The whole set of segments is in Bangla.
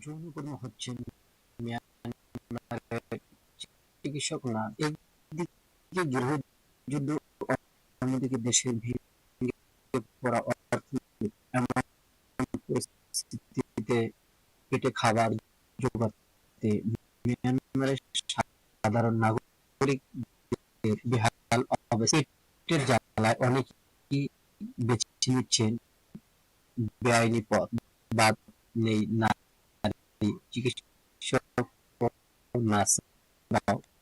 যৌনকর্ম মিয়ানমারের চিকিৎসক না গৃহযুদ্ধ অন্যদিকে দেশের পড়া পরিস্থিতিতে পেটে খাবার জোগাতে মিয়ানমারের সাধারণ নাগরিক বেহাল জ্বালায় অনেকেই বেছে নিচ্ছেন বেআইনি পথ, বাদ নারী চিকিৎসক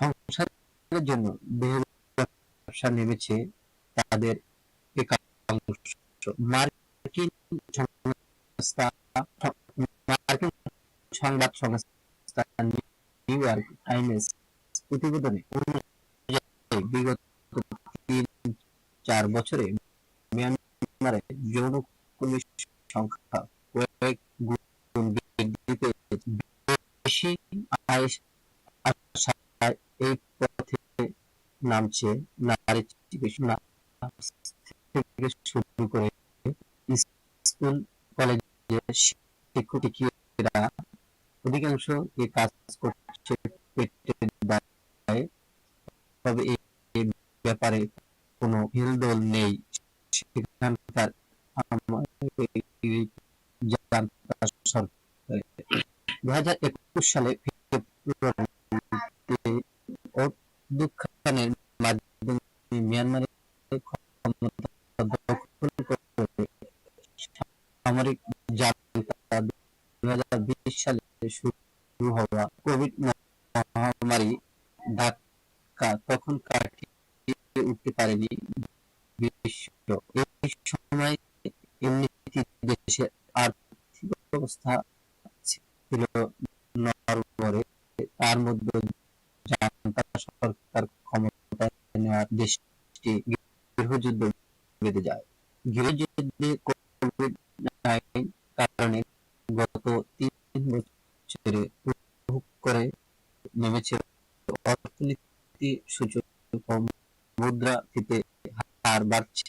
সংসারের জন্য ব্যবসা নেমেছে তাদের মার্কিন সংস্থা, মার্কিন সংবাদ সংস্থা নিউ ইয়র্ক টাইমস প্রতিবেদনে বিগত তিন, চার বছরে মিয়ানমারে সংখ্যা এই পথে নামছে নারী শুরু করে স্কুল কলেজে শিক্ষকেরা অধিকাংশ এই কাজ করছে তবে এই ব্যাপারে কোনো হিলদোল নেই সেখানকার দু হাজার একুশ সালে অভ্যুত্থানের মাধ্যমে মিয়ানমারের সামরিক জান্তা দু সালে শুরু হওয়া কোভিড তার মধ্যে সরকার ক্ষমতায় নেওয়ার দেশটি গৃহযুদ্ধ বেঁধে যায়। গৃহযুদ্ধে কোভিড নাইন কারণে গত তিন বছরে করে নেমেছে অর্থনীতি সূচক মুদ্রাস্ফীতি হার বাড়ছে,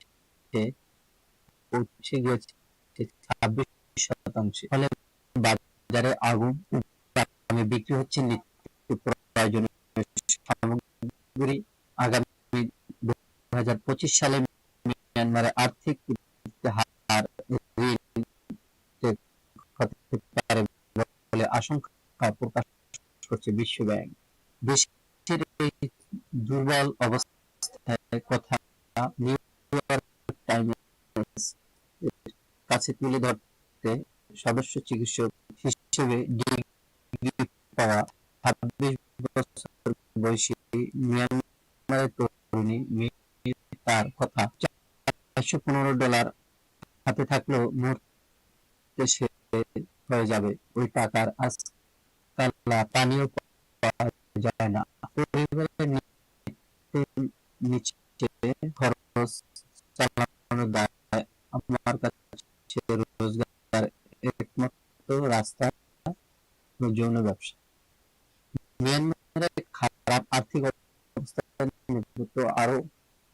পৌঁছে গেছে ছাব্বিশ শতাংশে। ফলে বাজারে আগুন বিক্রি হচ্ছে নিত্য প্রয়োজনীয় সামগ্রী আগামী দু হাজার পঁচিশ সালে মিয়ানমারে আর্থিক হার বলে আশঙ্কা প্রকাশ করছে বিশ্ব ব্যাংক। দেশের দুর্বল অবস্থায় কথা নিউ টাইমস কাছে তুলে ধরতে সদস্য চিকিৎসক হিসেবে ডিগ্রি পাওয়া ছাব্বিশ বছর বয়সী মিয়ানমারের তরুণী তার কথা চারশো পনেরো ডলার হাতে থাকলেও মুহূর্তে সে হয়ে যাবে। ওই টাকার আজকাল পানিও পাওয়া যায় না। পরিবারের নিচে খরচ চালানোর দায় আমার কাছে রোজগার একমাত্র রাস্তা যৌন ব্যবসা মিয়ানমারের খারাপ আর্থিক অবস্থা আরও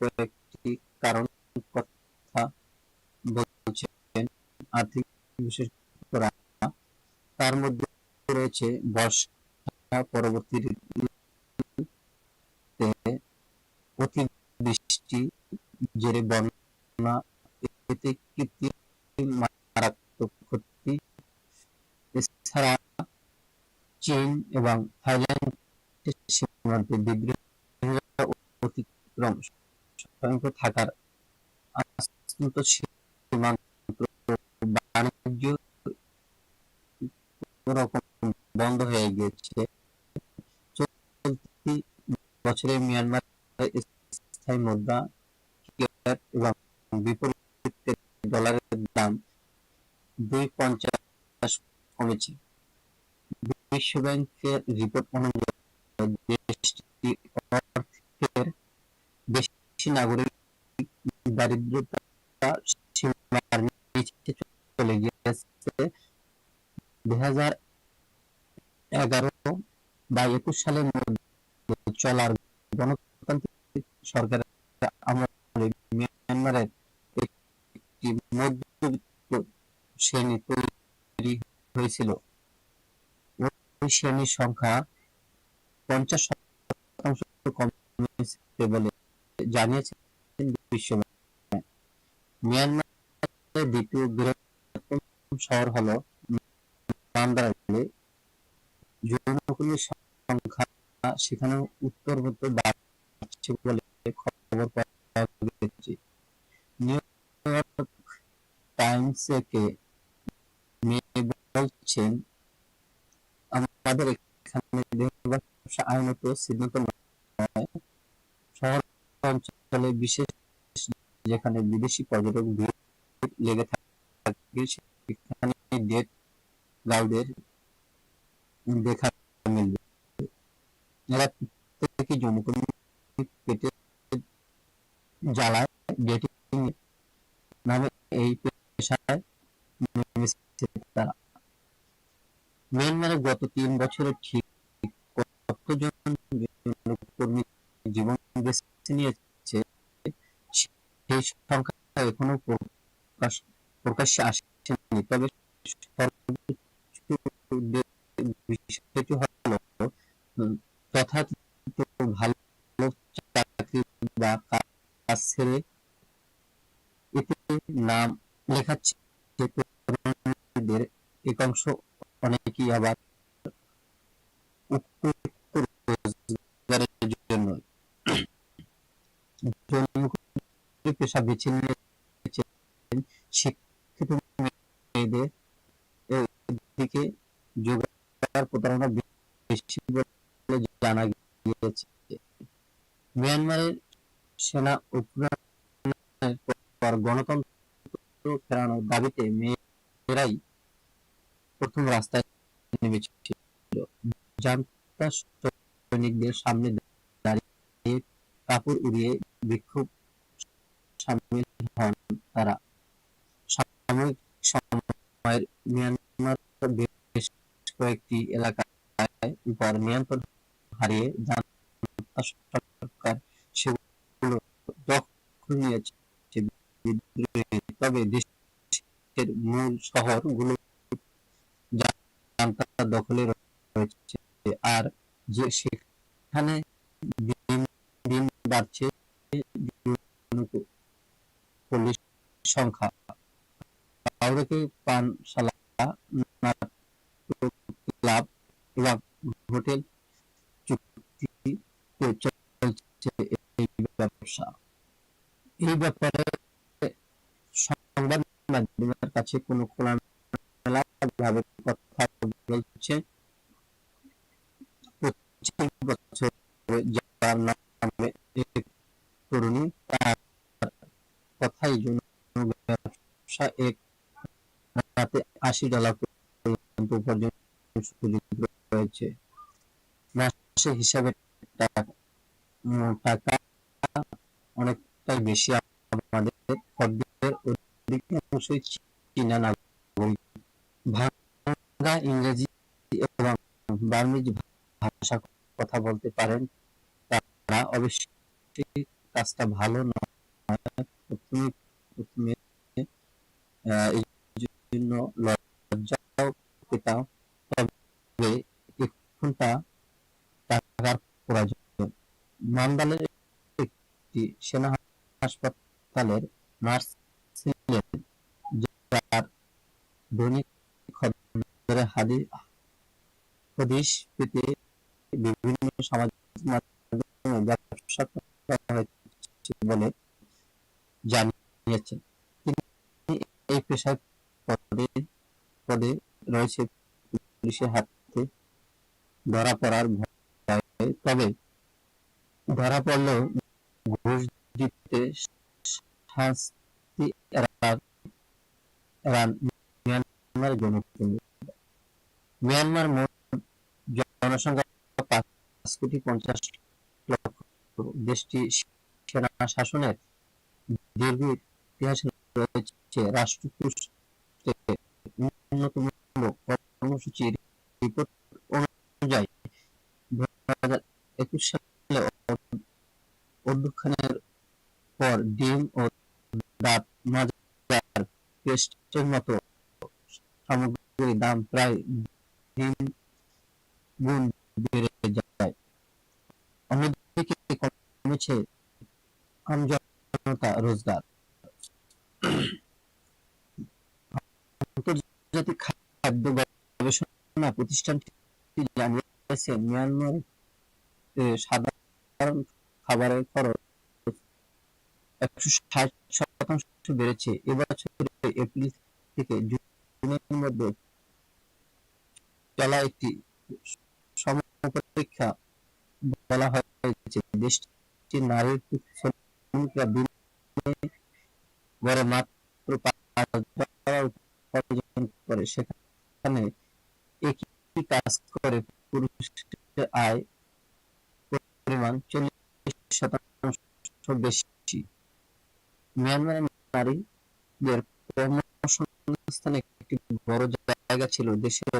কয়েকটি কারণ কথা বলছেন আর্থিক বিশেষজ্ঞরা তার মধ্যে রয়েছে। বর্ষা পরবর্তী অতিবৃষ্টি, জেরে বন্যা, এতে কৃত্রিম মারাত্মক ক্ষতি। এছাড়া চীন এবং থাইল্যান্ড সীমান্তে বিদ্রোহ অতিক্রম থাকার আস্ত সীমান্ত গিয়েছে চলতি বছরে মিয়ানমার স্থায়ী মুদ্রা এবং বিপরীতে ডলারের দাম দুই পঞ্চাশ কমেছে। বিশ্ব ব্যাংকের রিপোর্ট অনুযায়ী বেশি নাগরিক, দারিদ্রতা চলে গিয়েছে। দুই হাজার এগারো বা একুশ সালের মধ্যে চলার গণতান্ত্রিক সরকারের আমলে মিয়ানমারের একটি মধ্যবিত্ত শ্রেণি তৈরি হয়েছিল। ওই শ্রেণির সংখ্যা পঞ্চাশ শতাংশ কমেছে বলে জানিয়েছেন মিয়ানমারের দ্বিতীয় বৃহত্তম শহর হলো মান্দারাইলে জনগণের সংখ্যা সেখানে উত্তর উত্তরোত্তর বাড়ছে বলে খবর পাওয়া গেছে। বলছেন, আমাদের এখানে আইনত নয়। শহর অঞ্চলে বিশেষ যেখানে বিদেশি পর্যটক লেগে থাকে, সেখানে ডেট দেখা মিলবে। এরা প্রত্যেকে পেটে জ্বালায় নামে এই পেশায় তারা। মিয়ানমারে গত তিন বছরে ঠিক কতজন জীবন বেছে নিয়েছে, সেই সংখ্যা এখনও প্রকাশ, প্রকাশ্যে আসেনি। তবে সর্বোচ্চ বিষয়টি হলো তথাকথিত ভালো চাকরি বা কাজ ছেড়ে এতে নাম লেখাচ্ছে। তরুণীদের একাংশ অনেকেই আবার উপযুক্ত রোজগারের জন্য পেশা বেছে নিয়েছেন, শিক্ষিত মেয়েদের দিকে যোগার প্রতারণা বেশি বলে জানা গিয়েছে মিয়ানমারের সেনা অভ্যুত্থানের পর গণতন্ত্র ফেরানোর দাবিতে মেয়েরাই প্রথম রাস্তায় নেমেছিল। জান্তা সৈনিকদের সামনে দাঁড়িয়ে কাপড় উড়িয়ে বিক্ষোভ সামিল হন তারা। সাময়িক সময়ের মিয়ানমার বেশ কয়েকটি এলাকায় উপর নিয়ন্ত্রণ হারিয়ে জান্তা তবে দেশের মূল দখলে রয়েছে। আর যে সেখানে দিন বাড়ছে পুলিশ সংখ্যা। কাউকে পানশালা ক্লাব এবং হোটেল এই ব্যাপারে সংবাদ মাধ্যমের কাছে কোনো কথা বলছে। যার নামে তরুণী তার কথাই জন্য ব্যবসা এক রাতে আশি ডলার পর্যন্ত উপার্জনের সুযোগ রয়েছে। মাসে হিসাবে টাকা বেশি আমাদের খদ্দের অধিকাংশই চীনা নাগরিক। ভাঙা ইংরেজি এবং বার্মিজ ভাষা কথা বলতে পারেন তারা। অবশ্যই কাজটা ভালো প্রথমে প্রথমে জন্য লজ্জাও পেতাম। তবে এখন তা টাকার প্রয়োজন। মান্দালের একটি সেনা যার দৈনিক হদিশ পেতে বিভিন্ন সামাজিক মাধ্যমে ব্যবসা বলে জানিয়েছেন। তিনি এই পদে পদে রয়েছে পুলিশের হাতে ধরা পড়ার তবে ধরা পড়লেও ঘুষ দিতে মিয়ানমার জনপ্রতিনিধি মিয়ানমার মোট জনসংখ্যা পাঁচ কোটি পঞ্চাশ লক্ষ। দেশটি সেনা শাসনের দীর্ঘ ইতিহাস রয়েছে। উন্নতম কর্মসূচির রিপোর্ট অনুযায়ী দু হাজার একুশ সালে পর ডিম ও দাঁত মাজার পেস্টের মতো সামগ্রীর দাম প্রায় তিন গুণ বেড়ে যায়। অন্যদিকে কমেছে আমজনতা রোজগার। আন্তর্জাতিক খাদ্য গবেষণা প্রতিষ্ঠানটি জানিয়েছে, মিয়ানমারে সাধারণ খাবারের খরচ একশো ষাট শতাংশ বেড়েছে। এবছরে এপ্রিল থেকে জুনের মধ্যে চলা একটি সমপরীক্ষা বলা হয়েছে। দেশটির নারীর শ্রমিকরা গড়ে মাত্র করে। সেখানে একই কাজ করে পুরুষের আয় পরিমাণ চল্লিশ শতাংশ বেশি। মিয়ানমারের নারীদের কর্মসংস্থানে একটি বড় জায়গা ছিল দেশের